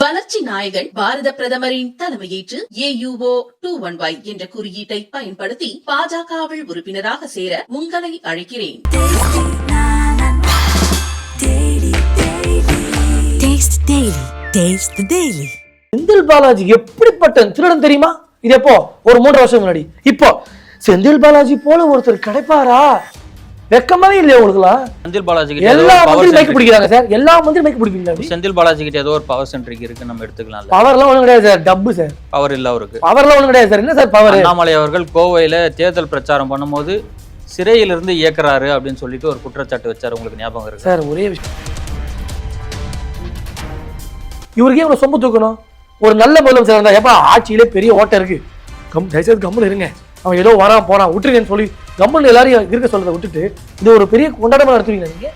வளர்ச்சி நாயகன் பாரத பிரதமரின் தலைமையேற்று ஏயுஓ டூ ஒன் ஒய் என்ற குறியீட்டை பயன்படுத்தி பாஜகவில் உறுப்பினராக சேர உங்களை அழைக்கிறேன். செந்தில் பாலாஜி எப்படிப்பட்ட திருடன் தெரியுமா? இது எப்போ? ஒரு மூன்று வருஷம் முன்னாடி. இப்போ செந்தில் பாலாஜி போல ஒருத்தர் கிடைப்பாரா? வெக்கமாவே இல்லையா உங்களுக்குலாம் செந்தில் பாலாஜி கிட்ட எல்லா மந்திரி centric- பிடிக்கிறாங்க சார். எல்லா மந்திரி மைக்கு பிடிப்பீங்களா அப்படி? செந்தில் பாலாஜி கிட்ட ஏதோ ஒரு பவர் சென்ட்ரிக் இருக்கு நம்ம எடுத்துக்கலாம்ல பவர்லாம் ஒண்ணும் கிடையாது சார். டப்பு சார். பவர் இல்ல அவருக்கு. பவர்லாம் ஒண்ணும் கிடையாது சார். என்ன சார் பவர் அண்ணாமலை அவர்கள் கோவையில தேர்தல் பிரச்சாரம் பண்ணும்போது சிறையிலிருந்து இயக்குறாரு அப்படின்னு சொல்லிட்டு ஒரு குற்றச்சாட்டு வச்சாரு. உங்களுக்கு ஞாபகம் இருக்கு? சார் ஒரே விஷயம். இவருக்கே இவ்வளவு சொம்பு தூக்கணும். ஒரு நல்ல முதலமைச்சர் இருந்தா எப்ப ஆட்சியிலே பெரிய ஓட்டம் இருக்கு. கம் தயவுசெய்து கம்முன்னு இருங்க. அவன் ஏதோ வரான் போறான் விட்டுருங்கன்னு சொல்லி கம்முன்னு எல்லாரையும் இருக்க சொல்றதை விட்டுட்டு இது ஒரு பெரிய கொண்டாட்டமா நடத்துவீங்களா நீங்க?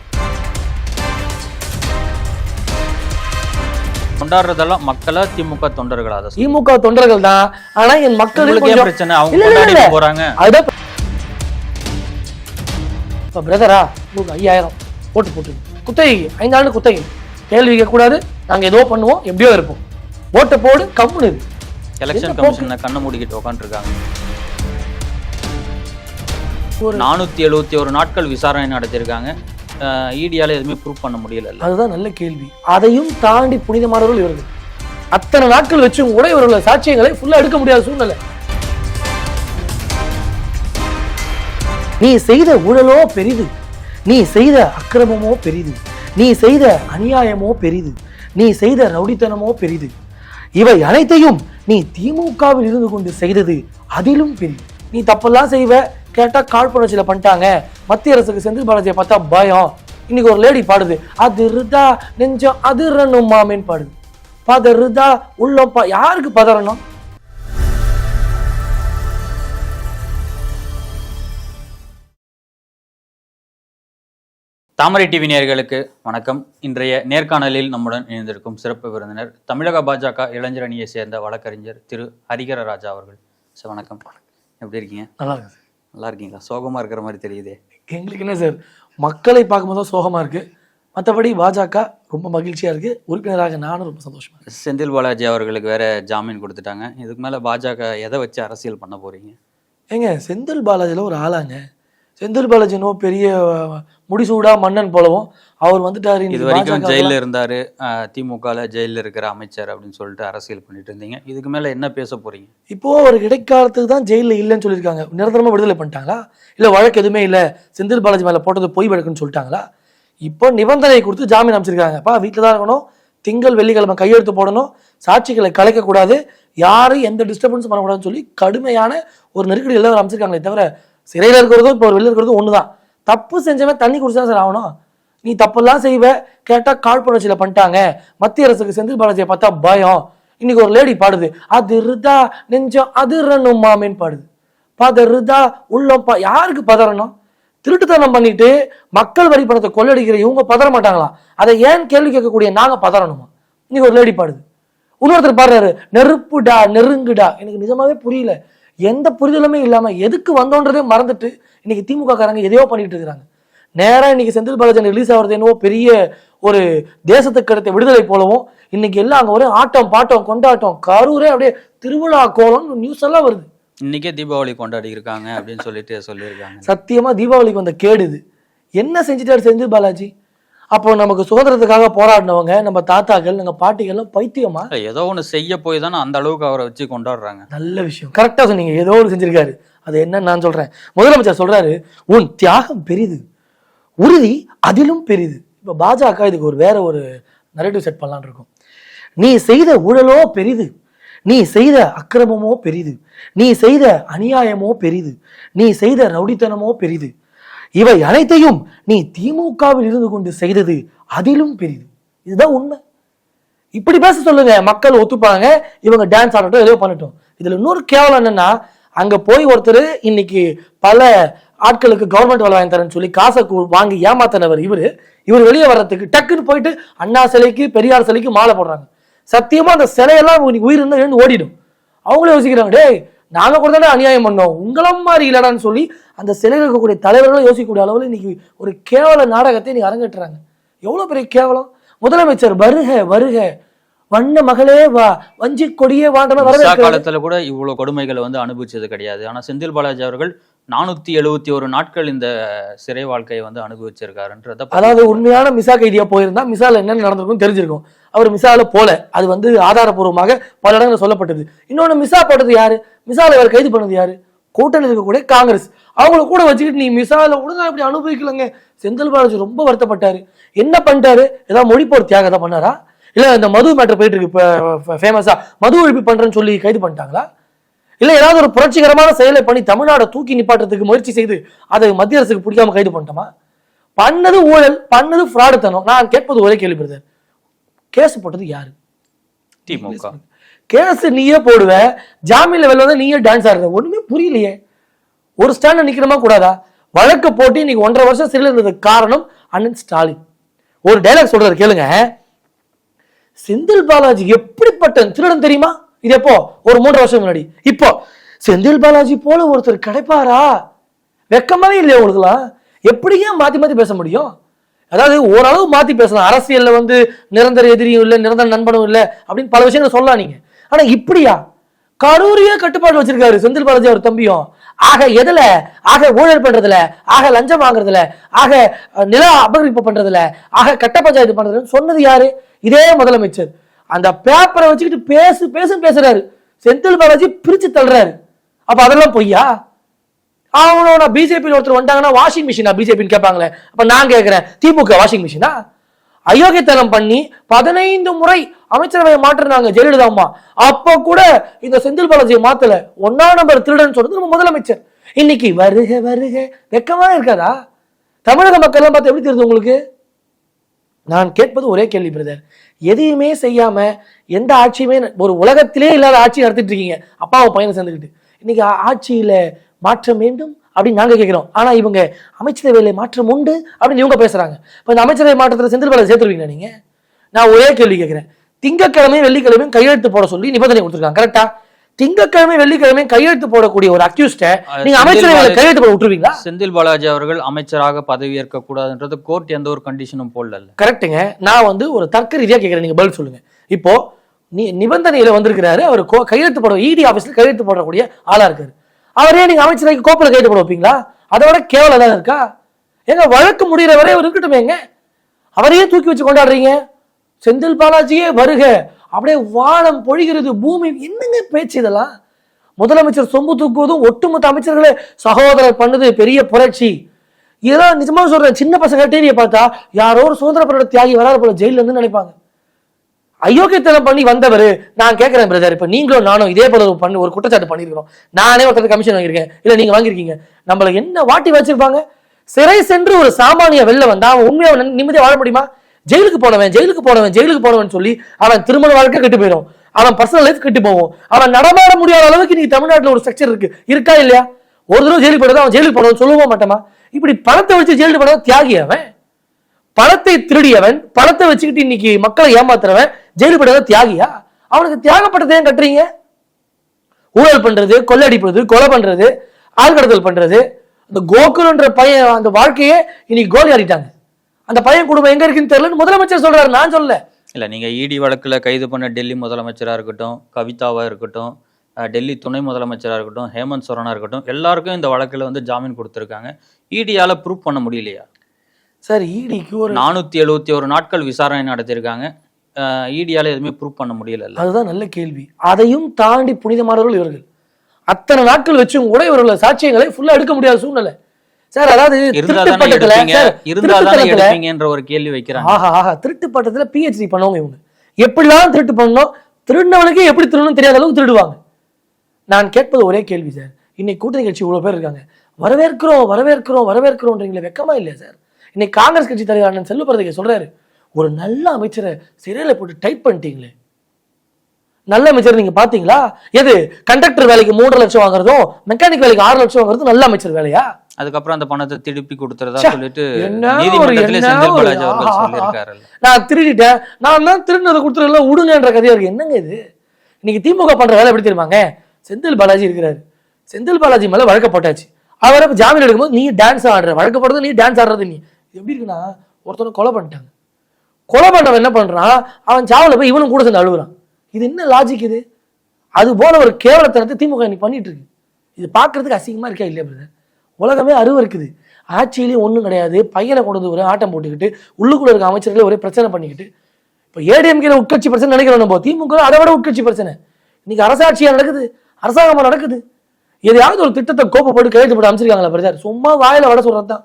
கொண்டாடுறதெல்லாம் மக்களா திமுக தொண்டர்களா. திமுக தொண்டர்கள் தான். ஆனா என் மக்களுக்கு பிரச்சனை? அவங்க போறாங்க. இப்போ பிரதரா உங்களுக்கு ஐயாயிரம். போட்டு போட்டு. குத்தகை ஐந்து ஆண்டு குத்தகை. கேள்வி கேட்கக்கூடாது. நாங்க ஏதோ பண்ணுவோம் எப்படியோ இருப்போம். ஓட்டை போடு கம்முன்னு. எலெக்ஷன் என்ன கமிஷன்ல கண்ணை மூடிக்கிட்டு உட்காந்துருக்காங்க ஒரு- நானூத்தி எழுபத்தி ஒரு நாட்கள் விசாரணை நடத்தியிருக்காங்க. ஈடியால எதுவுமே ப்ரூவ் பண்ண முடியல அதுதான் நல்ல கேள்வி. அதையும் தாண்டி புனிதமானவர்கள் இவர்கள். அத்தனை நாட்கள் வச்சும் கூட இவர்களோட சாட்சியங்களை ஃபுல்லா எடுக்க முடியாத சூழ்நிலை. நீ செய்த ஊழலோ பெரிது. நீ செய்த அக்கிரமமோ பெரிது. நீ செய்த அநியாயமோ பெரிது. நீ செய்த ரவுடித்தனமோ பெரிது. இவை அனைத்தையும் நீ திமுகவில் இருந்து கொண்டு செய்தது அதிலும் பெரிது. நீ தப்பெல்லாம் செய்வ கேட்டா காழ்ப்புணர்ச்சியில பண்ணிட்டாங்க. மத்திய அரசுக்கு செந்தில் பாலாஜியை பார்த்தா பயம். இன்னைக்கு ஒரு லேடி பாடுது. அது ருதா நெஞ்சம் அதிரணும் மாமேன்னு பாடுது. பதறுதா உள்ளம் யாருக்கு பதறணும்? தாமரை டிவி நேயர்களுக்கு வணக்கம். இன்றைய நேர்காணலில் நம்முடன் இணைந்திருக்கும் சிறப்பு விருந்தினர் தமிழக பாஜக இளைஞர் அணியை சேர்ந்த வழக்கறிஞர் திரு ஹரிகர ராஜா அவர்கள். சார் வணக்கம். எப்படி இருக்கீங்க? நல்லா இருக்கு நல்லா இருக்கீங்களா? சோகமா இருக்கிற மாதிரி தெரியுதே. எங்களுக்கு என்ன சார்? மக்களை பார்க்கும்போது தான் சோகமா இருக்கு. மற்றபடி பாஜக ரொம்ப மகிழ்ச்சியா இருக்கு. உறுப்பினராக நானும் ரொம்ப சந்தோஷமா இருக்கேன் செந்தில் பாலாஜி அவர்களுக்கு வேற ஜாமீன் கொடுத்துட்டாங்க. இதுக்கு மேல பாஜக எதை வச்சு அரசியல் பண்ண போறீங்க? ஏங்க செந்தில் பாலாஜில ஒரு ஆளாங்க. செந்தில் பாலாஜி என்னவோ பெரிய முடிசூடா மன்னன் போலவும் அவர் வந்துட்டாரு இது வரைக்கும் பாஜக ஜெயில இருந்தாரு. திமுகல ஜெயில இருக்கிற அமைச்சர் அப்படின்னு சொல்லிட்டு அரசியல் பண்ணிட்டு இருந்தீங்க. இதுக்கு மேல என்ன பேச போறீங்க? இப்போ அவர் இடைக்காலத்துக்கு தான் ஜெயிலில் இல்லைன்னு சொல்லியிருக்காங்க. நிரந்தரமா விடுதலை பண்ணிட்டாங்களா? இல்ல வழக்கு எதுவுமே இல்ல. செந்தில் பாலாஜி மேல போட்டது பொய் வழக்குன்னு சொல்லிட்டாங்களா? இப்போ நிபந்தனை கொடுத்து ஜாமீன் அமைச்சிருக்காங்க. அப்பா வீட்டில் தான் இருக்கணும். திங்கள் வெள்ளிக்கிழமை கையெழுத்து போடணும். சாட்சிகளை கலைக்கக்கூடாது. யாரும் எந்த டிஸ்டர்பன்ஸும் பண்ணக்கூடாதுன்னு சொல்லி கடுமையான ஒரு நெருக்கடி எல்லாம் அமைச்சிருக்காங்களே தவிர சிறையில் இருக்கிறதும் இப்போ வெளியில் இருக்கிறதும் ஒன்று தான் தப்பு செஞ்சவன் தண்ணி குடிச்சா சார் ஆகணும். நீ தப்பெல்லாம் செய்வ கேட்டால் காழ்ப்புணர்ச்சியில பண்ணிட்டாங்க. மத்திய அரசுக்கு செந்தில் பாலாஜியை பார்த்தா பயம். இன்னைக்கு ஒரு லேடி பாடுது அது ருதா நெஞ்சம் அதிரணும் மாமேன்னு பாடுது. பதறுதா உள்ளம் பா யாருக்கு பதறணும்? திருட்டுத்தனம் பண்ணிட்டு மக்கள் வரி பணத்தை கொள்ளடிக்கிற இவங்க பதற மாட்டாங்களா? அதை ஏன் கேள்வி கேட்கக்கூடிய நாங்கள் பதறணுமா? இன்னைக்கு ஒரு லேடி பாடுது. இன்னொருத்தர் பாடுறாரு நெருப்புடா நெருங்குடா. எனக்கு நிஜமாவே புரியல. எந்த புரிதலுமே இல்லாம எதுக்கு வந்தோன்றதே மறந்துட்டு இன்னைக்கு திமுக காரங்க எதையோ பண்ணிட்டு இருக்கிறாங்க. நேரா இன்னைக்கு செந்தில் பாலாஜி ரிலீஸ் ஆகிறது என்னவோ பெரிய ஒரு தேசத்துக்கு கிடைத்த விடுதலை போலவும் இன்னைக்கு எல்லாம் அங்க ஒரே ஆட்டம் பாட்டம் கொண்டாட்டம் கரூரே அப்படியே திருவிழா கோலம் நியூஸ் எல்லாம் வருது. இன்னைக்கே தீபாவளி கொண்டாடி இருக்காங்க அப்படின்னு சொல்லிட்டு சொல்லியிருக்காங்க. சத்தியமா தீபாவளிக்கு வந்த கேடு இது. என்ன செஞ்சுட்டாரு செந்தில் பாலாஜி? அப்போ நமக்கு சுதந்திரத்துக்காக போராடினவங்க நம்ம தாத்தாக்கள் நம்ம பாட்டிகள்லாம் பைத்தியமா? ஏதோ ஒண்ணு செய்ய போய் தானே அந்த அளவுக்கு அவரை வச்சு கொண்டாடுறாங்க. நல்ல விஷயம். கரெக்டா சொன்னீங்க. ஏதோ ஒரு செஞ்சிருக்காரு. அது என்னன்னு நான் சொல்றேன். முதலமைச்சர் சொல்றாரு உன் தியாகம் பெரிது. உறுதி அதிலும் பெரிது. இப்ப பாஜக இதுக்கு ஒரு வேற ஒரு நரேட்டிவ் செட் பண்ணலாம்னு இருக்கும். நீ செய்த ஊழலோ பெரிது. நீ செய்த அக்கிரமமோ பெரிது. நீ செய்த அநியாயமோ பெரிது. நீ செய்த ரவுடித்தனமோ பெரிது. இவை அனைத்தையும் நீ திமுகவில் இருந்து கொண்டு செய்தது அதிலும் பெரிது. இதுதான் உண்மை. இப்படி பேச சொல்லுங்க மக்கள் ஒத்துப்பாங்க இவங்க டான்ஸ் ஆடட்டும் ஏதோ பண்ணட்டும். இதுல இன்னொரு கேவலம் என்னன்னா அங்க போய் ஒருத்தர் இன்னைக்கு பல ஆட்களுக்கு கவர்மெண்ட் வேலை வாங்கி தரேன்னு சொல்லி காசை வாங்கி ஏமாத்தினவர் இவர். இவர் வெளியே வர்றதுக்கு டக்குன்னு போயிட்டு அண்ணா சிலைக்கு பெரியார் சிலைக்கு மாலை போடுறாங்க. சத்தியமா அந்த சிலையெல்லாம் இன்னைக்கு உயிர் இருந்தால் எழுந்து ஓடிடும். அவங்களே யோசிக்கிறாங்க டேய் நாங்க கூட தானே அநியாயம் பண்ணோம். உங்களம் மாதிரி இல்லடான்னு சொல்லி அந்த சிலையில் இருக்கக்கூடிய தலைவர்களும் யோசிக்கக்கூடிய அளவில் இன்னைக்கு ஒரு கேவல நாடகத்தை இன்னைக்கு அரங்கேற்றுறாங்க. எவ்வளோ பெரிய கேவலம்? முதலமைச்சர் வருக வருக. வண்ண மகளே வா வஞ்சி கொடியே வாண்டமே காலத்துல கூட இவ்வளவு கொடுமைகளை வந்து அனுபவிச்சது கிடையாது. ஆனா செந்தில் பாலாஜி அவர்கள் நானூத்தி எழுபத்தி ஒரு நாட்கள் இந்த சிறை வாழ்க்கையை வந்து அனுபவிச்சிருக்காருன்றத அதாவது உண்மையான மிசா கைதியா போயிருந்தா மிசால என்னென்ன நடந்திருக்கும் தெரிஞ்சிருக்கும். அவர் மிசால போல. அது வந்து ஆதாரப்பூர்வமாக பல இடங்களில் சொல்லப்பட்டது. இன்னொன்னு மிசா போட்டது யாரு? மிசால அவர் கைது பண்ணது யாரு? கூட்டணி இருக்கக்கூடிய காங்கிரஸ். அவங்கள கூட வச்சுக்கிட்டு நீ மிசால கூட நான் இப்படி அனுபவிக்கலங்க. செந்தில் பாலாஜி ரொம்ப வருத்தப்பட்டாரு. என்ன பண்ணிட்டாரு? ஏதாவது மொழி போர் தியாகம் பண்ணாரா? இல்ல இந்த மது மேட்டர் போயிட்டு இருக்கு இப்போ ஃபேமஸா மது ஒழிப்பு பண்றேன்னு சொல்லி கைது பண்ணிட்டாங்களா? இல்ல ஏதாவது ஒரு புரட்சிகரமான செயலை பண்ணி தமிழ்நாடை தூக்கி நிப்பாட்டுறதுக்கு முயற்சி செய்து அதை மத்திய அரசுக்கு பிடிக்காம கைது பண்ணிட்டோமா? பண்ணது ஊழல் பண்ணது ஃப்ராடுத்தனம். நான் கேட்பது ஒரே கேள்வி பிரதர் கேஸ் போட்டது யாரு? திமுக கேஸ் நீயே போடுவ ஜாமீன்ல வெளில நீயே டான்ஸ் ஆடுற. ஒண்ணுமே புரியலையே. ஒரு ஸ்டாண்ட் நிக்கணுமா கூடாதா? வழக்கு போட்டு இன்னைக்கு ஒன்றரை வருஷம் சிறையில் இருந்ததுக்கு காரணம் அண்ணன் ஸ்டாலின். ஒரு டைலாக் சொல்றாரு கேளுங்க. செந்தில் பாலாஜி எப்படிப்பட்ட திருடன் தெரியுமா? இது எப்போ? ஒரு மூன்று வருஷம் முன்னாடி. இப்போ செந்தில் பாலாஜி போல ஒருத்தர் கிடைப்பாரா? வெக்கமாவே இல்லையா உங்களுக்குலாம் எப்படியும் மாற்றி மாத்தி மாத்தி பேச முடியும்? அதாவது ஓரளவு மாத்தி பேசலாம். அரசியல்ல வந்து நிரந்தர எதிரியும் இல்லை நிரந்தர நண்பனும் இல்லை அப்படின்னு பல விஷயங்கள் சொல்லலாம் நீங்க ஆனா இப்படியா? கரூரியே கட்டுப்பாடு வச்சிருக்காரு செந்தில் பாலாஜி அவர் தம்பியும். ஆக எதுல? ஆக ஊழல் பண்றதுல ஆக லஞ்சம் வாங்குறதுல ஆக நில அபகரிப்பு பண்றதுல ஆக கட்ட பஞ்சாயத்து பண்றதுல சொன்னது யாரு? இதே முதலமைச்சர். அந்த பேப்பரை வச்சுக்கிட்டு பேசு பேசு பேசுறாரு. செந்தில் பாலாஜி பிரிச்சு தள்ளுறாரு. அப்ப அதெல்லாம் பொய்யா? அவனோட பிஜேபி ஒருத்தர் வந்தாங்கன்னா வாஷிங் மிஷினா பிஜேபின்னு கேட்பாங்களே. அப்ப நான் கேட்கிறேன் திமுக வாஷிங் மிஷினா அயோக்கியத்தனம் பண்ணி பதினைந்து முறை அமைச்சரவையை மாற்றினாங்க ஜெயலலிதா அம்மா. அப்ப கூட இந்த செந்தில் பாலாஜியை மாத்தல. ஒன்னா நம்பர் திருடன் சொன்னது நம்ம முதலமைச்சர். இன்னைக்கு வருக வருக. வெக்கமா இருக்காதா தமிழக மக்கள் எல்லாம் பார்த்து எப்படி தெரியுது உங்களுக்கு? நான் கேட்பது ஒரே கேள்வி பிரதர் எதையுமே செய்யாம எந்த ஆட்சியுமே ஒரு உலகத்திலே இல்லாத ஆட்சி நடத்திட்டு இருக்கீங்க அப்பாவை பையனை சேர்ந்துக்கிட்டு. இன்னைக்கு ஆட்சியில மாற்றம் வேண்டும் அப்படின்னு நாங்கள் கேட்குறோம். ஆனால் இவங்க அமைச்சரவையில மாற்றம் உண்டு அப்படின்னு இவங்க பேசுகிறாங்க இப்போ இந்த அமைச்சரவை மாற்றத்தில் செந்தில் பாலாஜி சேர்த்துருவீங்களா நீங்கள் நான் ஒரே கேள்வி கேட்குறேன். திங்கக்கிழமையும் வெள்ளிக்கிழமையும் கையெழுத்து போட சொல்லி நிபந்தனை கொடுத்துருக்காங்க. கரெக்டாக திங்கக்கிழமை வெள்ளிக்கிழமையும் கையெழுத்து போடக்கூடிய ஒரு அக்யூஸ்ட நீங்க அமைச்சரவையில கையெழுத்து போட விட்டுருவீங்களா? செந்தில் பாலாஜி அவர்கள் அமைச்சராக பதவி ஏற்க கூடாதுன்றது கோர்ட் எந்த ஒரு கண்டிஷனும் போடல கரெக்ட்டுங்க. நான் வந்து ஒரு தர்க்க ரீதியா கேட்கிறேன். நீங்க பதில் சொல்லுங்க. இப்போ நீ நிபந்தனையில வந்திருக்கிறாரு. அவர் கையெழுத்து போட இடி ஆபீஸ்ல கையெழுத்து போடக்கூடிய ஆளா இருக்காரு. அவரே நீங்க அமைச்சராக கோப்பில் கையெழுத்து போட வைப்பீங்களா? அதோட கேவலம் தான் இருக்கா? ஏங்க வழக்கு முடிகிற வரை அவர் இருக்கட்டுமேங்க. அவரையே தூக்கி வச்சு கொண்டாடுறீங்க. செந்தில் பாலாஜியே வருக. அப்படியே வானம் பொழிகிறது பூமி என்னங்க பேச்சு இதெல்லாம்? முதலமைச்சர் சொம்பு தூக்குவதும் ஒட்டுமொத்த அமைச்சர்களே சகோதரர் பண்ணது பெரிய புரட்சி. இதெல்லாம் நிஜமா சொல்றேன் சின்ன பசங்க டிவியை பார்த்தா யாரோ ஒரு சுதந்திர பரோட தியாகி வராது போல ஜெயில இருந்து நினைப்பாங்க. அயோக்கியத்தனம் பண்ணி வந்தவர் நான் கேட்கிறேன் பிரதர் இப்ப நீங்களும் நானும் இதே போல ஒரு பண்ணி ஒரு குற்றச்சாட்டு பண்ணிருக்கிறோம் நானே ஒருத்தர் கமிஷன் வாங்கியிருக்கேன் இல்லை நீங்க வாங்கியிருக்கீங்க. நம்மள என்ன வாட்டி வச்சிருப்பாங்க? சிறை சென்று ஒரு சாமானிய வெளில வந்தா அவன் உண்மையாக நிம்மதியாக வாழ முடியுமா? ஜெயிலுக்கு போனவன் ஜெயிலுக்கு போனவன் ஜெயிலுக்கு போனவன் சொல்லி அவன் திருமண வாழ்க்கை கெட்டு போயிடும் அவன் பர்சனல் லைஃப் கெட்டு போவோம் அவன் நடமாட முடியாத அளவுக்கு நீ தமிழ்நாட்டில் ஒரு ஸ்ட்ரக்சர் இருக்கு. இருக்கா இல்லையா? ஒரு தடவை ஜெயிலுக்கு போனது அவன் ஜெயிலுக்கு போனவன் சொல்லுவோம் மாட்டோமா இப்படி பணத்தை வச்சு ஜெயிலுக்கு போனவன் தியாகி அவன் பணத்தை திருடியவன் பணத்தை வச்சுக்கிட்டு இன்னைக்கு மக்களை ஏமாத்துறவன் ஜெயிலுக்கு போனவன் தியாகியா? அவனுக்கு தியாகப்பட்டதை ஏன் கட்டுறீங்க? ஊழல் பண்றது கொள்ளடிப்பது கொலை பண்றது ஆழ்கடத்தல் பண்றது அந்த கோகுலன்ற பையன் அந்த வாழ்க்கையே இன்னைக்கு கோலி ஆடிட்டாங்க அந்த பையன் குடும்பம் எங்க இருக்குன்னு தெரியலன்னு முதலமைச்சர் சொல்றாரு நான் சொல்லல. இல்ல நீங்க இடி வழக்குல கைது பண்ண டெல்லி முதலமைச்சரா இருக்கட்டும் கவிதாவா இருக்கட்டும் டெல்லி துணை முதலமைச்சரா இருக்கட்டும் ஹேமந்த் சோரனா இருக்கட்டும் எல்லாருக்கும் இந்த வழக்குல வந்து ஜாமீன் கொடுத்திருக்காங்க. இடியால ப்ரூவ் பண்ண முடியலையா? சார் ஈடிக்கு ஒரு நானூத்தி எழுபத்தி ஒரு நாட்கள் விசாரணை நடத்தியிருக்காங்க. இடியால எதுவுமே ப்ரூவ் பண்ண முடியல அதுதான் நல்ல கேள்வி. அதையும் தாண்டி புனிதமானவர்கள் இவர்கள். அத்தனை நாட்கள் வச்சும் கூட இவர்கள் சாட்சியங்களை ஃபுல்லா எடுக்க முடியாத சூழ்நிலை. சார் அதாவது திருட்டுத்தனத்துல- ஒரு கேள்வி வைக்கிறாங்க. ஆஹா ஆஹா திருட்டு பட்டத்துல பிஹெச்டி பண்ணவங்க இவங்க. எப்படிலாம் திருட்டு பண்ணணும்? திருடினவனுக்கே எப்படி திருடணும் தெரியாத அளவுக்கு திருடுவாங்க. நான் கேட்பது ஒரே கேள்வி சார். இன்னைக்கு கூட்டணி கட்சி இவ்வளவு பேர் இருக்காங்க. வரவேற்கிறோம் வரவேற்கிறோம் வரவேற்கிறோம்ன்றீங்களே வெக்கமா இல்லையா சார்? இன்னைக்கு காங்கிரஸ் கட்சி தலைவர் அண்ணன் செல்வபிரதிகை சொல்றாரு. ஒரு நல்ல அமைச்சரை சிறையில போட்டு டைப் பண்ணிட்டீங்களே. நல்ல அமைச்சர் நீங்க பாத்தீங்களா எது கண்டக்டர் வேலைக்கு மூன்று லட்சம் வாங்குறதும் மெக்கானிக் வேலைக்கு ஆறு லட்சம் வாங்குறதும் நல்ல அமைச்சர் வேலையா? அதுக்கப்புறம் அந்த பணத்தை திருப்பி கொடுத்துறதா சொல்லிட்டு நீதிமன்றத்திலே செந்தில் ஒரு- பாலாஜி அவர்கள் ஆஹா, சொல்லியிருக்காரு நான் திருடிட்டேன். நான் தான் திருடினதை கொடுத்துருல விடுங்கன்ற கதையா இருக்கு. என்னங்க இது? இன்னைக்கு திமுக பண்ற வேலை எப்படி தெரியுமாங்க? செந்தில் பாலாஜி இருக்கிறாரு. செந்தில் பாலாஜி மேல வழக்க போட்டாச்சு அவரை ஜாமீன் எடுக்கும்போது நீ டான்ஸ் ஆடுற வழக்க போடுறது நீ டான்ஸ் ஆடுறது நீ. எப்படி இருக்குன்னா ஒருத்தனை கொலை பண்ணிட்டாங்க. கொலை பண்ணவன் என்ன பண்றான் அவன் சாவுல போய் இவனும் கூட சேர்ந்து அழுகுறான். இது என்ன லாஜிக் இது? அது போல ஒரு கேவலத்தனத்தை திமுக இன்னைக்கு பண்ணிட்டு இருக்கு. இது பார்க்கிறதுக்கு அசிங்கமா இருக்கா இல்லையா பிரதர் உலகமே அருவருக்குது ஆட்சியிலையும் ஒன்றும் கிடையாது. பையனை கொண்டு வந்து ஒரே ஆட்டம் போட்டுக்கிட்டு உள்ளுக்குள்ள இருக்க அமைச்சர்களை ஒரே பிரச்சனை பண்ணிக்கிட்டு. இப்போ ஏடிஎம்கே உட்கட்சி பிரச்சனை நினைக்கிறோம் நம்ம. திமுக அதை விட உட்கட்சி பிரச்சனை. இன்னைக்கு அரசாட்சியாக நடக்குது? அரசாங்கமாக நடக்குது? எதையாவது ஒரு திட்டத்தை கோப்பப்பட்டு கையெழுத்து போட்டு அமைச்சிருக்காங்களா பிரதர் சும்மா வாயில வட சொல்றது தான்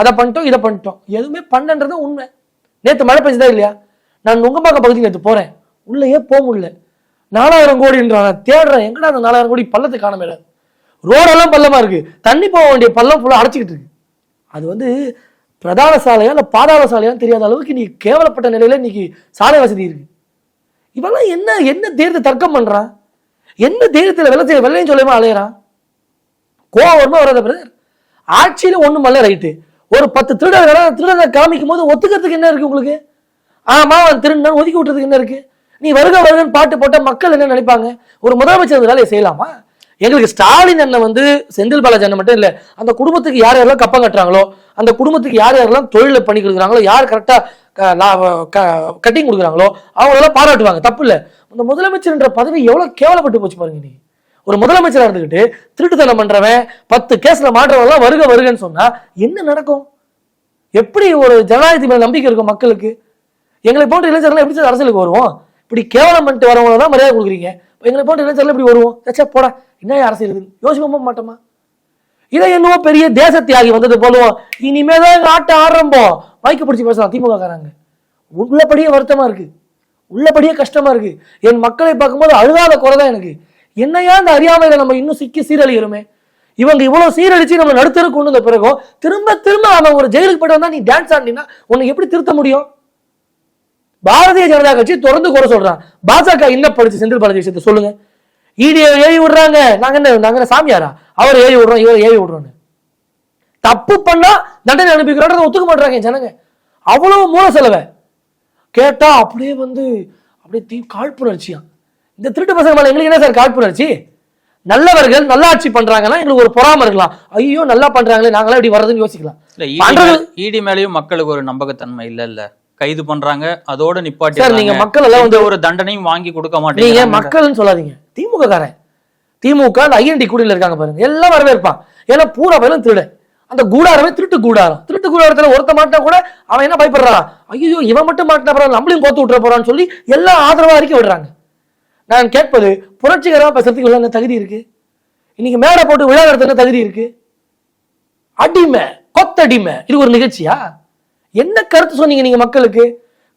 அதை பண்ணிட்டோம் இதை பண்ணிட்டோம். எதுவுமே பண்ணன்றது உண்மை. நேற்று மழை பெஞ்சதா இல்லையா? நான் நுங்கம்பாக்கம் பகுதிக்கு நேற்று போறேன். உள்ளேயே போக முடியல. நாலாயிரம் கோடின்றான் தேடுறேன். எங்கடா அந்த நாலாயிரம் கோடி பள்ளத்தை காண மேல ரோடெல்லாம் பள்ளமாக இருக்குது தண்ணி போக வேண்டிய பள்ளம் ஃபுல்லாக அடைச்சிக்கிட்டு இருக்கு. அது வந்து பிரதான சாலையா இல்லை பாதாள சாலையான்னு தெரியாத அளவுக்கு இன்றைக்கி கேவலப்பட்ட நிலையில் இன்னைக்கு சாலை வசதி இருக்குது இவெல்லாம் என்ன என்ன தேர்தல் தர்க்கம் பண்ணுறான் என்ன தேர்தத்தில் வெள்ளை செய்ய வெள்ளையும் சொல்லாமல் அலையிறான் கோவம் வருமா வராத பிரதர் ஆட்சியில் ஒன்றும் பண்ணல ரைட்டு ஒரு பத்து திருடர்களை திருடர்களை காமிக்கும் போது ஒத்துக்கிறதுக்கு என்ன இருக்குது உங்களுக்கு? ஆமாம் அவன் திருடன் ஒதுக்கி விட்டுறதுக்கு என்ன இருக்குது நீ வருக வருகன்னு பாட்டு போட்டால் மக்கள் என்ன நினைப்பாங்க? ஒரு முதலமைச்சர் இந்த வேலையை செய்யலாமா? எங்களுக்கு ஸ்டாலின் அண்ணன் வந்து செந்தில் பாலாஜி அண்ணன் மட்டும் இல்லை அந்த குடும்பத்துக்கு யார் யாரெல்லாம் கப்பம் கட்டுறாங்களோ அந்த குடும்பத்துக்கு யார் யாரெல்லாம் தொழிலில் பண்ணி கொடுக்குறாங்களோ யார் கரெக்டாக கட்டிங் கொடுக்குறாங்களோ அவங்களெல்லாம் பாராட்டுவாங்க. தப்பு இல்லை. அந்த முதலமைச்சர்ன்ற பதவி எவ்வளோ கேவலப்பட்டு போச்சு பாருங்க நீ ஒரு முதலமைச்சராக இருந்துக்கிட்டு திருட்டுத்தனம் பண்ணுறவன் பத்து கேஸில் மாற்றவெல்லாம் வருக வருகன்னு சொன்னால் என்ன நடக்கும்? எப்படி ஒரு ஜனநாயகத்து மேலே நம்பிக்கை இருக்கும் மக்களுக்கு? எங்களை போன்ற இளைஞர்கள் எப்படி அரசியலுக்கு வருவோம்? இப்படி கேவலம் பண்ணிட்டு வரவங்களை தான் மரியாதை கொடுக்குறீங்க. எங்களை போன்ற இளைஞர்கள் இப்படி வருவோம்? சச்சா போடா. என்ன அரசியல் இது யோசிக்க மாட்டோமா? இதை என்னவோ பெரிய தேச தியாகி வந்தது போலுவோம் இனிமேதான் எங்கள் ஆட்ட ஆரம்பம் வாய்க்கு பிடிச்சி பேசலாம். திமுக உள்ளபடியே வருத்தமா இருக்கு. உள்ளபடியே கஷ்டமா இருக்கு. என் மக்களை பார்க்கும்போது அழுகாத குறை தான் எனக்கு. என்னையா இந்த அறியாமையில நம்ம இன்னும் சிக்கி சீரழிகிறோமே இவங்க இவ்வளவு சீரழிச்சு நம்ம நடுத்தருக்கு கொண்டு வந்த பிறகும் திரும்ப திரும்ப அவன் ஒரு ஜெயிலுக்கு போயிட்டு வந்தா நீ டான்ஸ் ஆடினா உன்னை எப்படி திருத்த முடியும்? பாரதிய ஜனதா கட்சி தொடர்ந்து குறை சொல்றான் பாஜக என்ன படிச்சு செந்தில் பாலாஜி விஷயத்தை சொல்லுங்க. ஈடியை ஏறி விடுறாங்க. நாங்க என்ன நாங்க சாமியாரா? அவர் ஏறி விடுறோம் இவர் ஏறி விடுறோம்னு. தப்பு பண்ணா தண்டனை அனுப்பிக்கிறோம் ஒத்துக்க மாட்டாங்க ஜனங்க. அவ்வளவு மூல செலவை. கேட்டா அப்படியே வந்து அப்படியே தீ காழ்ப்புணர்ச்சியா. இந்த திருட்டு பசங்க மேல எங்களுக்கு என்ன சார் காழ்ப்புணர்ச்சி? நல்லவர்கள் நல்லாட்சி பண்றாங்கன்னா எங்களுக்கு ஒரு பொறாம இருக்கலாம். ஐயோ நல்லா பண்றாங்களே நாங்களாம் இப்படி வர்றதுன்னு யோசிக்கலாம். இடி மேலேயும் மக்களுக்கு ஒரு நம்பகத்தன்மை இல்ல இல்ல கைது பண்றாங்க. அதோட நிப்பாட்டி சார் நீங்க மக்கள் எல்லாம் வந்து ஒரு தண்டனையும் வாங்கி கொடுக்க நீங்க மாட்டீங்க மக்கள்னு சொல்லாதீங்க. திமுக காரன் திமுக ஐஎன்டி குடியில் இருக்காங்க பாருங்க. எல்லாம் வரவேற்பான். ஏன்னா பூரா பேரும் திருட. அந்த கூடாரமே திருட்டு கூடாரம். திருட்டு கூடாரத்துல ஒருத்த மாட்டா கூட அவன் என்ன பயப்படுறான் ஐயோ இவன் மட்டும் மாட்டினா பரவாயில்ல நம்மளையும் கோத்து விட்டுற போறான்னு சொல்லி எல்லாம் ஆதரவா அறிக்கை விடுறாங்க. நான் கேட்பது புரட்சிகரமா பேசுறதுக்கு என்ன தகுதி இருக்கு? இன்னைக்கு மேடை போட்டு விழா நடத்த என்ன தகுதி இருக்கு? அடிமை கொத்தடிமை. இது ஒரு நிகழ்ச்சியா? என்ன கருத்து சொன்னீங்க நீங்க மக்களுக்கு?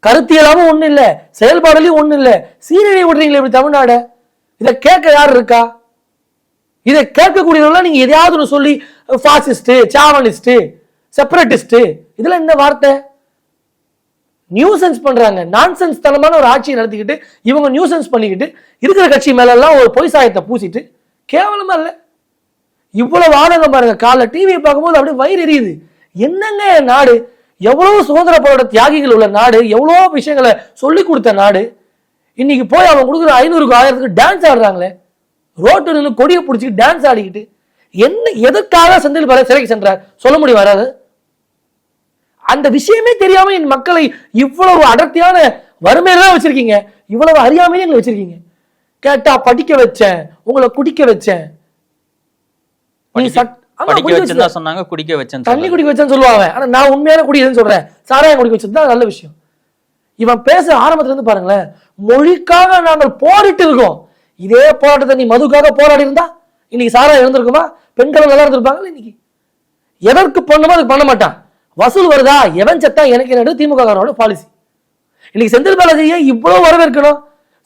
கருத்தியலாவும் ஒன்றும் இல்லை செயல்பாடுலையும் ஒன்றும் இல்லை. சீரழிய விடுறீங்களே இப்படி தமிழ்நாட? இதை கேட்க யார் இருக்கா? இதை கேட்கக்கூடியவங்களாம் நீங்க எதையாவது ஒன்று சொல்லி ஃபாசிஸ்ட் சாவனிஸ்ட் செப்பரேட்டிஸ்ட் இதெல்லாம் என்ன வார்த்தை? நியூசன்ஸ் பண்றாங்க. நான்சென்ஸ் தனமான ஒரு ஆட்சியை நடத்திக்கிட்டு இவங்க நியூசன்ஸ் பண்ணிக்கிட்டு இருக்கிற கட்சி மேல எல்லாம் ஒரு பொய் சாயத்தை பூசிட்டு கேவலமா இல்லை? இவ்வளவு வாதங்க பாருங்க. காலைல டிவியை பார்க்கும்போது அப்படியே வயிறு எரியுது. என்னங்க நாடு? எவ்வளவு சுதந்திர போராட்ட தியாகிகள் உள்ள நாடு எவ்வளவோ விஷயங்களை சொல்லி கொடுத்த நாடு இன்னைக்கு போய் அவன் கொடுக்குற ஐநூறுக்கு ஆயிரத்துக்கு டான்ஸ் ஆடுறாங்களே. ரோட்டு நின்று கொடியை பிடிச்சிட்டு டான்ஸ் ஆடிக்கிட்டு என்ன எதுக்காக செந்தில் பாலாஜி சிறைக்கு சென்றார்? சொல்ல முடியும் வராது அந்த விஷயமே தெரியாம என் மக்களை இவ்வளவு அடர்த்தியான வறுமையில தான் வச்சிருக்கீங்க. இவ்வளவு அறியாமையே எங்களை வச்சிருக்கீங்க. கேட்டா படிக்க வச்சேன் உங்களை குடிக்க வச்சேன். நீ படிக்க- சட்- ஆமா, படிக்க வச்சேன். சொன்னாங்க குடிக்க வச்சேன்னு தண்ணி. குடிக்க வச்சேன்னு சொல்லுவாங்க. ஆனா நான் உண்மையான குடிக்கிறேன்னு சொல்றேன். சாராயம் குடிக்க வச்சது தான் நல்ல விஷயம். இவன் பேச ஆரம்பத்துல இருந்து பாருங்களேன் மொழிக்காக நாங்கள் போரிட்டு இருக்கோம். இதே போராட்டத்தை நீ மதுக்காக போராடி இருந்தா இன்னைக்கு சாராயம் இருந்திருக்குமா? பெண்கள் நல்லா இருந்திருப்பாங்களா இன்னைக்கு? எதற்கு பண்ணுமோ அதுக்கு பண்ண மாட்டான். வசூல் வருதா? எவன் செத்தா எனக்கு என்னது? திமுக காரோட பாலிசி இன்னைக்கு செந்தில் பாலாஜியை இவ்வளவு வரவேற்கணும்.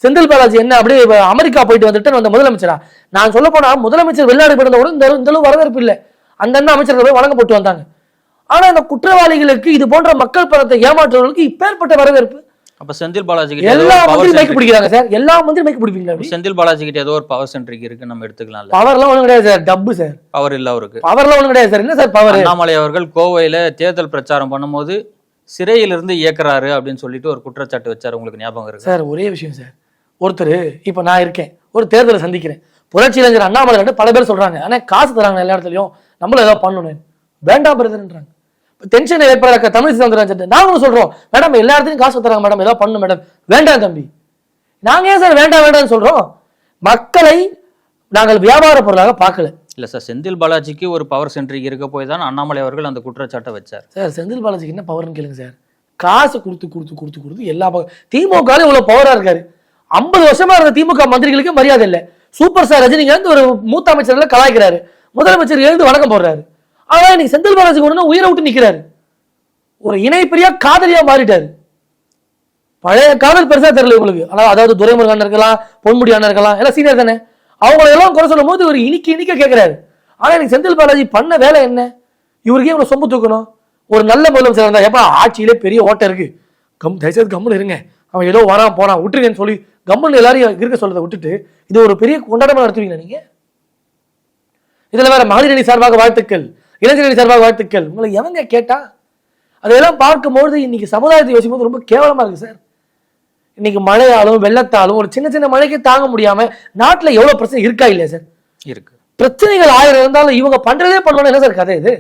செந்தில் பாலாஜி என்ன அப்படியே அமெரிக்கா போயிட்டு வந்துட்டு வந்த முதலமைச்சரா? நான் சொல்ல போனா முதலமைச்சர் வெளிநாடு போயிருந்த கூட இந்த இந்த வரவேற்பு இல்லை. அந்தந்த அமைச்சர்கள் போய் வழங்கப்பட்டு வந்தாங்க. ஆனா இந்த குற்றவாளிகளுக்கு இது போன்ற மக்கள் பணத்தை ஏமாற்றுவர்களுக்கு இப்பேற்பட்ட வரவேற்பு. அப்ப செந்தில் பாலாஜி கிட்ட எல்லா ஒரு power மந்திரி மைக்கு centric- பிடிக்கிறாங்க சார். எல்லா மந்திரி மைக்கு பிடிப்பீங்களா செந்தில் பாலாஜி கிட்ட ஏதோ ஒரு பவர் சென்ட்ரிக் இருக்கு நம்ம எடுத்துக்கலாம்ல. பவர்லாம் ஒண்ணும் கிடையாது சார். டப்பு சார். பவர் இல்ல அவருக்கு. பவர்லாம் ஒண்ணும் கிடையாது சார். என்ன சார் பவர் அண்ணாமலை அவர்கள் கோவையில தேர்தல் பிரச்சாரம் பண்ணும்போது சிறையிலிருந்து இயக்குறாரு அப்படின்னு சொல்லிட்டு ஒரு குற்றச்சாட்டு வச்சாரு. உங்களுக்கு ஞாபகம் இருக்கு? சார் ஒரே விஷயம் சார். ஒருத்தர் இப்போ நான் இருக்கேன் ஒரு தேர்தலை சந்திக்கிறேன். புரட்சி இளைஞர் அண்ணாமலை பல பேர் சொல்றாங்க. ஆனா காசு தராங்க எல்லா இடத்துலயும். நம்மளும் ஏதாவது பண்ணணும் வேண்டாம் பிரதர்ன்றாங்க. டென்ஷன் ஏற்பட தமிழ் சந்திரன் நாங்களும் சொல்றோம் மேடம் எல்லா இடத்துலையும் காசு தராங்க மேடம். ஏதாவது பண்ணு மேடம். வேண்டாம் தம்பி. நாங்க ஏன் சார் வேண்டாம் வேண்டாம்னு சொல்றோம்? மக்களை நாங்கள் வியாபார பொருளாக பார்க்கல. இல்ல சார் செந்தில் பாலாஜிக்கு ஒரு பவர் சென்ட்ரிக் இருக்க போய் தான் அண்ணாமலை அவர்கள் அந்த குற்றச்சாட்டை வச்சார். சார் செந்தில் பாலாஜிக்கு என்ன பவர்னு கேளுங்க சார். காசு கொடுத்து கொடுத்து கொடுத்து கொடுத்து எல்லா பக்கம் திமுக இவ்வளவு பவரா இருக்காரு. ஐம்பது வருஷமா இருந்த திமுக மந்திரிகளுக்கு மரியாதை இல்லை. சூப்பர் ஸ்டார் ரஜினிகாந்த் ஒரு மூத்த அமைச்சர்ல கலாய்க்கிறாரு. முதலமைச்சர் எழுந்து வணக்கம் போடுறாரு. ஆனா இன்னைக்கு செந்தில் பாலாஜி கொண்டு உயிரை விட்டு நிக்கிறாரு. ஒரு இணை பிரியா காதலியா மாறிட்டாரு. பழைய காதல் பெருசா தெரியல உங்களுக்கு ஆனா அதாவது துரைமுருகன் இருக்கலாம் பொன்முடி அண்ணன் இருக்கலாம் எல்லாம் சீனியர் தானே. அவங்கள எல்லாம் குறை சொல்லும் போது ஒரு இனிக்க இனிக்க கேட்கிறாரு ஆனா எனக்கு செந்தில் பாலாஜி பண்ண வேலை என்ன? இவருக்கே இவ்வளவு சொம்பு தூக்கணும்? ஒரு நல்ல முதலமைச்சர் இருந்தா எப்ப ஆட்சியிலே பெரிய ஓட்டம் இருக்கு. கம் தயவுசெய்து கம்முன்னு இருங்க. அவன் ஏதோ வரான் போறான் விட்டுருங்கன்னு சொல்லி கம்முன்னு எல்லாரையும் இருக்க சொல்றதை விட்டுட்டு இது ஒரு பெரிய கொண்டாட்டமா நடத்துவீங்களா நீங்க? இதுல வேற மகளிர் அணி சார்பாக வாழ்த்துக்கள் இளைஞர் அணி சார்பாக வாழ்த்துக்கள். உங்களை எவங்க கேட்டா? அதையெல்லாம் பார்க்கும்போது இன்னைக்கு சமுதாயத்தை யோசிக்கும் போது ரொம்ப கேவலமா இருக்கு சார். இன்னைக்கு மழையாலும் வெள்ளத்தாலும் ஒரு சின்ன சின்ன மழைக்கே தாங்க முடியாம நாட்டுல எவ்வளவு பிரச்சனை இருக்கா இல்லையா சார்? இருக்கு. பிரச்சனைகள் ஆயிரம் இருந்தாலும் இவங்க பண்றதே பண்ணணும் என்ன சார் கதை இது?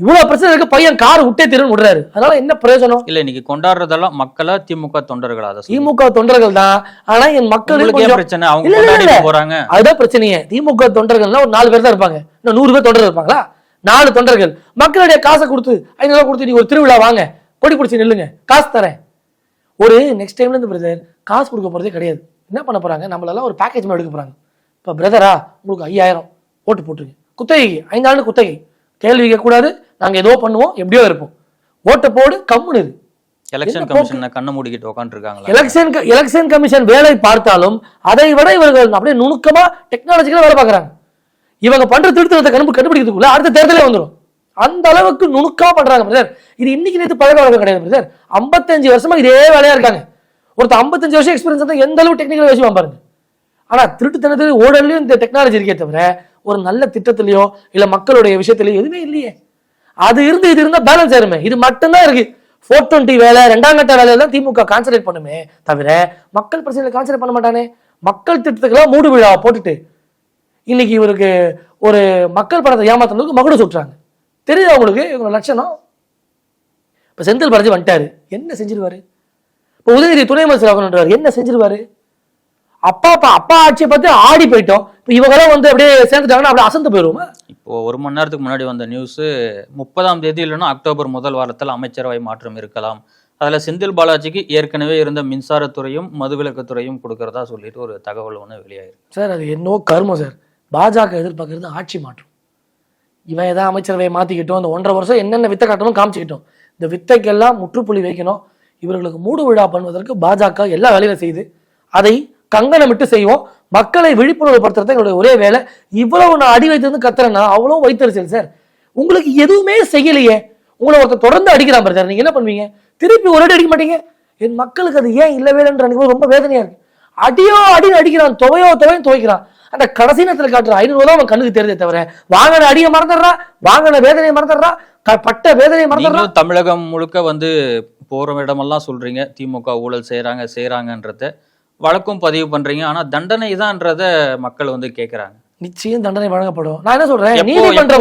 இவ்வளவு பிரச்சனை இருக்கு பையன் கார் விட்டே திருன்னு விடுறாரு அதனால என்ன பிரயோஜனம்? இல்ல இன்னைக்கு கொண்டாடுறதெல்லாம் மக்களா திமுக தொண்டர்களா. திமுக தொண்டர்கள் தான் ஆனா என் மக்களுக்கு பிரச்சனை. அவங்க. போறாங்க. அதுதான் பிரச்சனையே. திமுக தொண்டர்கள்னா ஒரு நாலு பேர் தான் இருப்பாங்க. இன்னும் நூறு பேர் தொண்டர்கள் இருப்பாங்களா? நாலு தொண்டர்கள். மக்களுடைய காசை கொடுத்து ஐநூறு கொடுத்து நீ ஒரு திருவிழா வாங்க. கொடி பிடிச்சி நில்லுங்க. காசு தரேன். ஒரு நெக்ஸ்ட் டைம்ல இருந்து பிரதர் காசு கொடுக்க போறதே கிடையாது. என்ன பண்ண போறாங்க? நம்மளெல்லாம் ஒரு பேக்கேஜ் மாதிரி எடுக்க போறாங்க. இப்போ பிரதரா உங்களுக்கு ஐயாயிரம் ஓட்டு போட்டுருங்க குத்தகை ஐந்தாண்டு குத்தகை. கேள்வி கேட்கக்கூடாது. நாங்க ஏதோ பண்ணுவோம் எப்படியோ இருப்போம். ஓட்டை போடு கம்முன்னு இரு. எலெக்ஷன்? கமிஷன் கண்ணை மூடிக்கிட்டு உட்காந்துருக்காங்களா எலெக்ஷன் எலெக்ஷன் கமிஷன் வேலை பார்த்தாலும் அதை விட இவர்கள் அப்படியே நுணுக்கமா டெக்னாலஜிக்கலா வேலை பார்க்கறாங்க. இவங்க பண்ற திருத்தத்தை கண்டு கண்டுபிடிக்கிறதுக்குள்ள அடுத்த தேர்தலே வந்துடும் அந்த அளவுக்கு நுணுக்கமா பண்றாங்க பிரதர் இது இன்னைக்கு நேற்று பழக்க வழக்கம் கிடையாது பிரதர் ஐம்பத்தஞ்சு வருஷமா இதே வேலையா இருக்காங்க. ஒருத்தர் ஐம்பத்தஞ்சு வருஷம் எக்ஸ்பீரியன்ஸ் இருந்தா எந்த அளவு டெக்னிக்கல் விஷயம் பாருங்க. ஆனா திருட்டுத்தனத்தில் ஓடலையும் இந்த டெக்னாலஜி இருக்கே தவிர ஒரு நல்ல திட்டத்திலயோ இல்ல மக்களுடைய விஷயத்திலயோ எதுவுமே இல்லையே. அது இருந்து இது இருந்தால் பேலன்ஸ் ஆயிருமே இது மட்டும்தான் இருக்கு. ஃபோர் டுவெண்ட்டி வேலை ரெண்டாம் கட்ட வேலையில தான் திமுக கான்சன்ட்ரேட் பண்ணுமே தவிர மக்கள் பிரச்சனையில் கான்சன்ட்ரேட் பண்ண மாட்டானே. மக்கள் திட்டத்துக்கெல்லாம் மூடு விழாவை போட்டுட்டு இன்னைக்கு இவருக்கு ஒரு மக்கள் படத்தை ஏமாத்துறதுக்கு மகுடம் சுட்டுறாங்க. தெரியுது அவங்களுக்கு இவங்க லட்சணம்? இப்போ செந்தில் பாலாஜி வந்துட்டாரு. என்ன செஞ்சிருவாரு? இப்போ உதயநிதி துணை அமைச்சர் ஆகணுன்றார் என்ன செஞ்சிருவாரு? அப்பா அப்பா அப்பா ஆட்சியை பார்த்து ஆடி போயிட்டோம். இப்ப இவங்கெல்லாம் வந்து அப்படியே சேர்ந்துட்டாங்கன்னா அப்படியே அசந்து போயிருவோமா? இப்போ ஒரு மணி நேரத்துக்கு முன்னாடி வந்த நியூஸ் முப்பதாம் தேதி இல்லைன்னா அக்டோபர் முதல் வாரத்தில் அமைச்சரவை மாற்றம் இருக்கலாம். அதுல செந்தில் பாலாஜிக்கு ஏற்கனவே இருந்த மின்சாரத்துறையும் மதுவிலக்குத்துறையும் கொடுக்கறதா சொல்லிட்டு ஒரு தகவல் ஒன்று வெளியாயிருக்கு. சார் அது என்னோ கர்மம் சார். பாஜக எதிர்பார்க்கறது ஆட்சி மாற்றம். இவன் ஏதாவது அமைச்சரவையை மாத்திக்கிட்டோம் அந்த ஒன்றரை வருஷம் என்னென்ன வித்தை காட்டணும் காமிச்சிக்கிட்டோம். இந்த வித்தைக்கெல்லாம் முற்றுப்புள்ளி வைக்கணும். இவர்களுக்கு மூடு விழா பண்ணுவதற்கு பாஜக எல்லா வேலையும் செய்யுது அதை கங்கணமிட்டு செய்வோம். மக்களை விழிப்புணர்வு படுத்துறது எங்களுடைய ஒரே வேலை. இவ்வளவு நான் அடி வைத்திருந்து கத்துறேன்னா அவ்வளோ வைத்தறிச்சல் சார். உங்களுக்கு எதுவுமே செய்யலையே. உங்களை ஒருத்தர் தொடர்ந்து அடிக்கிறான் பிரதர் நீங்க என்ன பண்ணுவீங்க? திருப்பி ஒரு அடி அடிக்க மாட்டீங்க. என் மக்களுக்கு அது ஏன் இல்லை இல்லைன்ற ரொம்ப வேதனையா இருக்கு. அடியோ அடின்னு அடிக்கிறான். துவையோ துவையும் துவைக்கிறான். அந்த கடைசி நேரத்தில் காட்டுற ஐநூறு தான் அவன் கண்ணுக்கு தெரியுதே தவிர வாங்கின அடியை மறந்துடுறா வாங்கின வேதனையை மறந்துடுறா பட்ட வேதனையை மறந்துடுறா. தமிழகம் முழுக்க வந்து போற இடமெல்லாம் சொல்றீங்க. திமுக ஊழல் செய்யறாங்க செய்றாங்கன்றத. வழக்கும் பதிவு பண்றீங்க. ஆனா தண்டனை தான்றத மக்கள் வந்து கேக்குறாங்க. நிச்சயம் தண்டனை வழங்கப்படும். நான் என்ன சொல்றேன்? நீதிமன்ற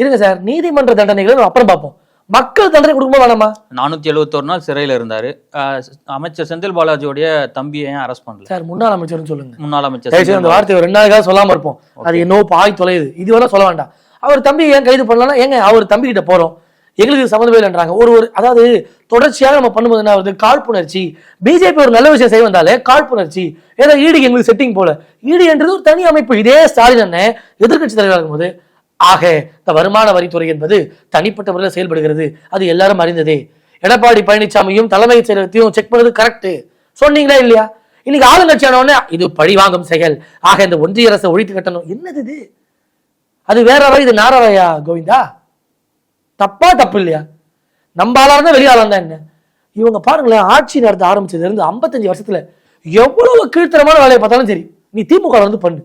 இருங்க சார். நீதிமன்ற தண்டனைகளை அப்புறம் பார்ப்போம். மக்கள் தண்டனை கொடுக்கும்போது வேணாமா? நானூத்தி எழுபத்தொரு நாள் சிறையில இருந்தாரு. அமைச்சர் செந்தில் பாலாஜியோடைய தம்பியை ஏன் அரெஸ்ட் பண்ணல? சார் முன்னாள் அமைச்சர்னு சொல்லுங்க. முன்னாள் அமைச்சர் அந்த வார்த்தையை ஒரு ரெண்டு நாளுக்காக சொல்லாம இருப்போம். அது என்னவோ பாய் தொலையுது. இதுவரை சொல்ல வேண்டாம். அவர் தம்பி ஏன் கைது பண்ணலாம் ஏங்க அவர் தம்பி கிட்ட போறோம். எங்களுக்கு சம்மந்தமே இல்லைன்றாங்க. ஒரு ஒரு அதாவது தொடர்ச்சியாக நம்ம பண்ணும்போது என்ன வருது காழ்ப்புணர்ச்சி. பிஜேபி ஒரு நல்ல விஷயம் செய்ய வந்தாலே காழ்ப்புணர்ச்சி. ஏதோ ஈடிக்கு எங்களுக்கு செட்டிங் போல. ஈடி ஒரு தனி அமைப்பு. இதே ஸ்டாலின் அண்ணன் எதிர்க்கட்சி தலைவராக இருக்கும்போது ஆக இந்த வருமான வரித்துறை என்பது தனிப்பட்ட முறையில் செயல்படுகிறது. அது எல்லாரும் அறிந்ததே. எடப்பாடி பழனிசாமியும் தலைமை செயலகத்தையும் செக் பண்ணது கரெக்ட் சொன்னீங்களா இல்லையா? இன்னைக்கு ஆளுங்கட்சியான உடனே இது பழி வாங்கும் செயல். ஆக இந்த ஒன்றிய அரசை ஒழித்து கட்டணும். என்னது இது? அது வேற அவை இது நாரவையா கோவிந்தா? தப்பா தப்பு இல்லையா? நம்ம ஆளா இருந்தா வெளியாளா இருந்தா என்ன? இவங்க பாருங்களேன் ஆட்சி நடத்த ஆரம்பிச்சதுல இருந்து ஐம்பத்தஞ்சு வருஷத்துல எவ்வளவு கீழ்த்தரமான வேலையை பார்த்தாலும் சரி நீ திமுக வந்து பண்ணு.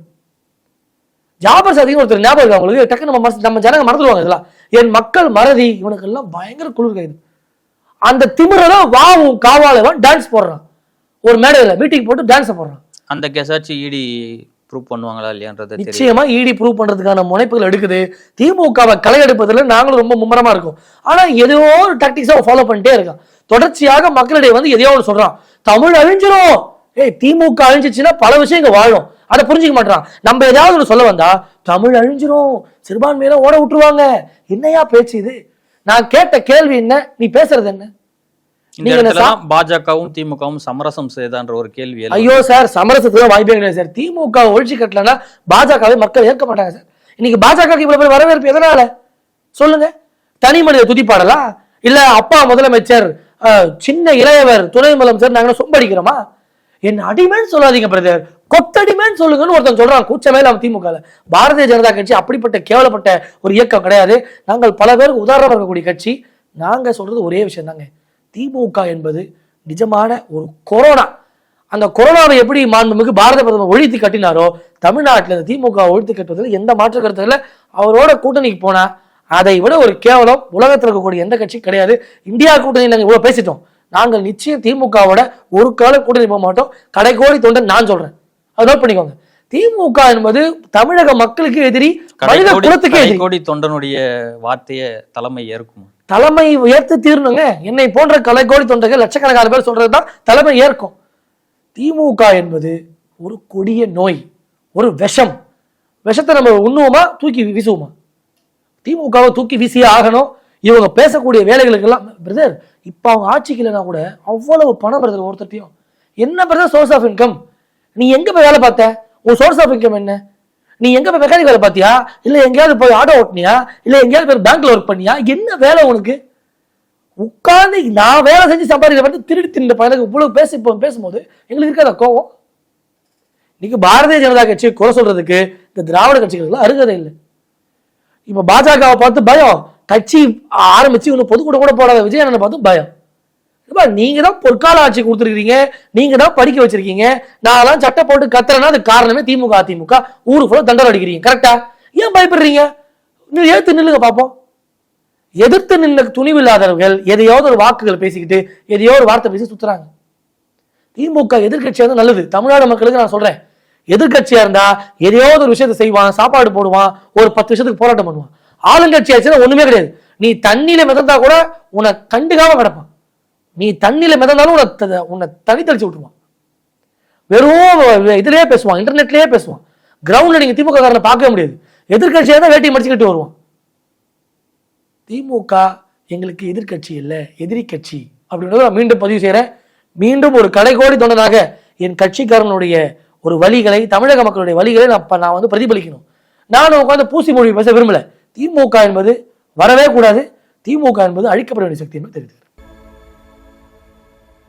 ஜாபர் சாதிக்கு ஒருத்தர் ஞாபகம் இருக்கா உங்களுக்கு? டக்கு நம்ம நம்ம ஜனங்க மறந்துடுவாங்க இதெல்லாம். என் மக்கள் மறதி இவனுக்கு எல்லாம் பயங்கர குளிர் கைது அந்த திமிரெல்லாம் வாவும் காவாலவன் டான்ஸ் போடுறான். ஒரு மேடையில மீட்டிங் போட்டு டான்ஸ் போடுறான். அந்த கேஸாச்சு இடி ப்ரூவ் பண்ணுவாங்களா இல்லையான்றது நிச்சயமா இடி ப்ரூவ் பண்றதுக்கான முனைப்புகள் எடுக்குது. திமுகவை களை எடுப்பதில் நாங்களும் ரொம்ப மும்முரமா இருக்கும். ஆனா ஏதோ ஒரு டாக்டிக்ஸா ஃபாலோ பண்ணிட்டே இருக்கான். தொடர்ச்சியாக மக்களிடையே வந்து எதையோ ஒன்று சொல்றான். தமிழ் அழிஞ்சிரும். ஏய் திமுக அழிஞ்சிச்சுன்னா பல விஷயம் இங்க வாழும். அதை புரிஞ்சுக்க மாட்டான். நம்ம ஏதாவது ஒன்று சொல்ல வந்தா தமிழ் அழிஞ்சிரும். சிறுபான்மையில ஓட விட்டுருவாங்க. என்னையா பேச்சு இது? நான் கேட்ட கேள்வி என்ன? நீ பேசுறது என்ன? பாஜகவும் திமுகவும் சமரசம் செய்தான்ற ஒரு கேள்வி. ஐயோ சார் சமரசத்துக்கு வாய்ப்பே கிடையாது சார். திமுக ஒழிச்சு கட்டலன்னா பாஜகவை மக்கள் ஏற்க மாட்டாங்க சார். இன்னைக்கு பாஜக இவ்வளவு பேர் வரவேற்பு எதனால? சொல்லுங்க. தனி மனித துதிப்பாடலா? இல்ல அப்பா முதலமைச்சர் சின்ன இளையவர் துணை முதலமைச்சர் நாங்க சொம்படிக்கிறோமா? என் அடிமைன்னு சொல்லாதீங்க பிரதர் கொத்தடிமைன்னு சொல்லுங்கன்னு ஒருத்தன் சொல்றான். கூச்சமே இல்லாம திமுக பாரதிய ஜனதா கட்சி அப்படிப்பட்ட கேவலப்பட்ட ஒரு இயக்கம் கிடையாது. நாங்கள் பல பேருக்கு உதாரணம் இருக்கக்கூடிய கட்சி. நாங்க சொல்றது ஒரே விஷயம் தாங்க திமுக என்பது நிஜமான ஒரு கொரோனா. அந்த கொரோனாவை எப்படி மாண்புமிகு பாரத பிரதமர் ஒழித்து கட்டினாரோ தமிழ்நாட்டில் இந்த திமுக ஒழித்து கட்டுவதில் எந்த மாற்று கருத்து இல்லை. அவரோட கூட்டணிக்கு போனா அதை விட ஒரு கேவலம் உலகத்தில் இருக்கக்கூடிய எந்த கட்சி கிடையாது. இந்தியா கூட்டணி நாங்கள் இவ்வளோ பேசிட்டோம். நாங்கள் நிச்சயம் திமுகவோட ஒரு கால கூட்டணி போக மாட்டோம். கடைக்கோடி தொண்டன் நான் சொல்றேன். அதை நோட் பண்ணிக்கோங்க. திமுக என்பது தமிழக மக்களுக்கு எதிரி மனித குலத்துக்கே எதிரி. தொண்டனுடைய வார்த்தையை தலைமை ஏற்கும்? தலைமை உயர்த்து தீரணுங்க என்னை போன்ற கலைக்கோடி தொண்டர்கள் லட்சக்கணக்கான பேர் சொல்றது தான் தலைமை ஏற்கும். திமுக என்பது ஒரு கொடிய நோய் ஒரு விஷம். விஷத்தை நம்ம உண்ணுவோமா? தூக்கி வீசுவோமா? திமுகவை தூக்கி வீசியே ஆகணும். இவங்க பேசக்கூடிய வேலைகளுக்கெல்லாம் பிரதர் இப்போ அவங்க ஆட்சிக்கு இல்லைனா கூட அவ்வளவு பணம் பிரதர் ஒருத்தட்டையும் என்ன பிரதர் சோர்ஸ் ஆஃப் இன்கம் நீ எங்க போய் வேலை பார்த்த? உன் சோர்ஸ் ஆஃப் இன்கம் என்ன? நீ எங்க போய் மெக்கானிக் வேலை பார்த்தியா? இல்ல எங்கேயாவது போய் ஆட்டோ ஓட்டினியா? இல்ல எங்கேயாவது போய் பேங்க்ல ஒர்க் பண்ணியா? என்ன வேலை உனக்கு? உட்கார்ந்து நான் வேலை செஞ்சு சம்பாதிக்கிற பார்த்து திருடி தின்ற பையனுக்கு இவ்வளவு பேசி இப்போ பேசும்போது எங்களுக்கு இருக்காத கோவம்? இன்னைக்கு பாரதிய ஜனதா கட்சி குறை சொல்றதுக்கு இந்த திராவிட கட்சிகளுக்கு அருகதை இல்லை. இப்ப பாஜகவை பார்த்து பயம். கட்சி ஆரம்பிச்சு இன்னும் பொதுக்கூட கூட போடாத விஜயண்ணனை பார்த்து பயம். இப்ப நீங்க தான் பொற்கால ஆட்சி கொடுத்துருக்கீங்க நீங்க தான் படிக்க வச்சிருக்கீங்க. நான்லாம் சட்டை போட்டு கத்துறேன்னா அது காரணமே திமுக அதிமுக. ஊரு ஃபுல்லாக தண்டனை அடிக்கிறீங்க. கரெக்டா ஏன் பயப்படுறீங்க? நீ ஏத்து நில்லுங்க பார்ப்போம் எதிர்த்து நின்ற துணிவு இல்லாதவர்கள் எதையாவது ஒரு வாக்குகள் பேசிக்கிட்டு எதையோ ஒரு வார்த்தை பேசி சுத்துறாங்க. திமுக எதிர்கட்சியாக இருந்தால் நல்லது. தமிழ்நாடு மக்களுக்கு நான் சொல்றேன். எதிர்க்கட்சியா இருந்தா எதையாவது ஒரு விஷயத்தை செய்வான் சாப்பாடு போடுவான் ஒரு பத்து விஷயத்துக்கு போராட்டம் பண்ணுவான். ஆளுங்கட்சியாச்சுன்னா ஒண்ணுமே கிடையாது. நீ தண்ணியில மிதந்தா கூட உன்னை கண்டுக்காம கிடப்பான். நீ தண்ணியில் மிதந்தாலும் உன்னை த- உன்னை தனி தெளிச்சு விட்டுருவான். வெறும் இதுலயே பேசுவான் இன்டர்நெட்லேயே பேசுவான். கிரவுண்டில் நீங்கள் திமுக காரனை பார்க்கவே முடியாது. எதிர்கட்சியாக தான் வேட்டி மடிச்சுக்கிட்டு வருவான். திமுக எங்களுக்கு எதிர்க்கட்சி இல்லை எதிரி கட்சி அப்படின்றத நான் மீண்டும் பதிவு செய்கிறேன் மீண்டும் ஒரு கடைக்கோடி தொண்டனாக என் கட்சிக்காரனுடைய ஒரு வழிகளை தமிழக மக்களுடைய வழிகளை நான் நான் வந்து பிரதிபலிக்கணும். நான் உட்காந்து பூசி மொழி பேச விரும்பலை. திமுக என்பது வரவே கூடாது. திமுக என்பது அழிக்கப்பட வேண்டிய சக்தி என்று தெரிவித்துக்கிறேன்.